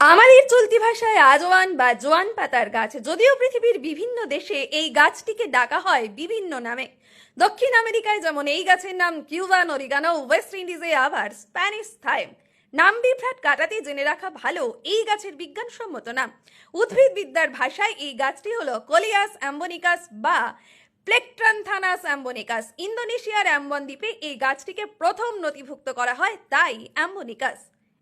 আমাদের চলতি ভাষায় আজওয়ান বা জোয়ান পাতার গাছ। যদিও পৃথিবীর বিভিন্ন দেশে এই গাছটিকে ডাকা হয় বিভিন্ন নামে। দক্ষিণ আমেরিকায় যেমন এই গাছের নাম কিউবান, অরিগানো, ওয়েস্ট ইন্ডিজে আবার স্প্যানিশ থাইম। নাম বিভ্রাট কাটাতে জেনে রাখা ভালো এই গাছের বিজ্ঞানসম্মত নাম। উদ্ভিদবিদ্যার ভাষায় এই গাছটি হলো কোলিয়াস অ্যাম্বোনিকাস বা প্লেকট্রান্থানাস অ্যাম্বোনিকাস। ইন্দোনেশিয়ার অ্যাম্বন দ্বীপে এই গাছটিকে প্রথম নথিভুক্ত করা হয় তাই অ্যাম্বোনিকাস।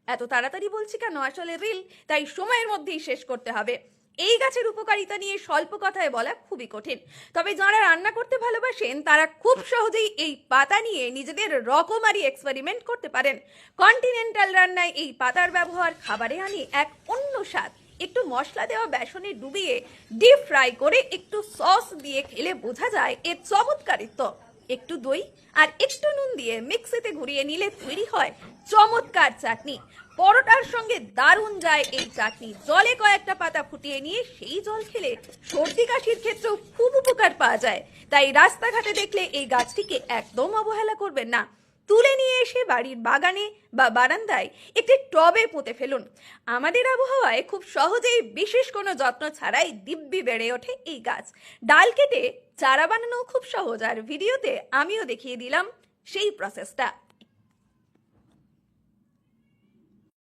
এত তাড়াতাড়ি বলছি কেন? আসলে রিল, তাই সময়ের মধ্যেই শেষ করতে হবে। এই গাছের উপকারিতা নিয়ে স্বল্প কথায় বলা খুবই কঠিন। তবে যারা রান্না করতে ভালোবাসেন, তারা খুব সহজেই এই পাতা নিয়ে নিজেদের রকমারি এক্সপেরিমেন্ট করতে পারেন। কন্টিনেন্টাল রান্নায় এই পাতার ব্যবহার খাবারে আনি এক অন্য স্বাদ। একটু মশলা দেওয়া বেসনে ডুবিয়ে ডিপ ফ্রাই করে একটু সস দিয়ে খেলে বোঝা যায় এর চমৎকারিত্ব। একটু দই আর একটু নুন দিয়ে মিক্সিতে ঘুরিয়ে নিলে তৈরি হয় চমৎকার চাটনি। পরোটার সঙ্গে দারুণ যায় এই চাটনি। জলে কয়েকটা পাতা ফুটিয়ে নিয়ে সেই জল খেলে সর্দি কাশির ক্ষেত্রেও খুব উপকার পাওয়া যায়। তাই রাস্তাঘাটে দেখলে এই গাছটিকে একদম অবহেলা করবেন না। তুলে নিয়ে এসে বাড়ির বাগানে বা বারান্দায় একটি টবে পুঁতে ফেলুন। আমাদের আবহাওয়ায় খুব সহজেই বিশেষ কোনো যত্ন ছাড়াই দিব্যি বেড়ে ওঠে এই গাছ। ডাল কেটে চারা বানানো খুব সহজ, আর ভিডিওতে আমিও দেখিয়ে দিলাম সেই প্রসেসটা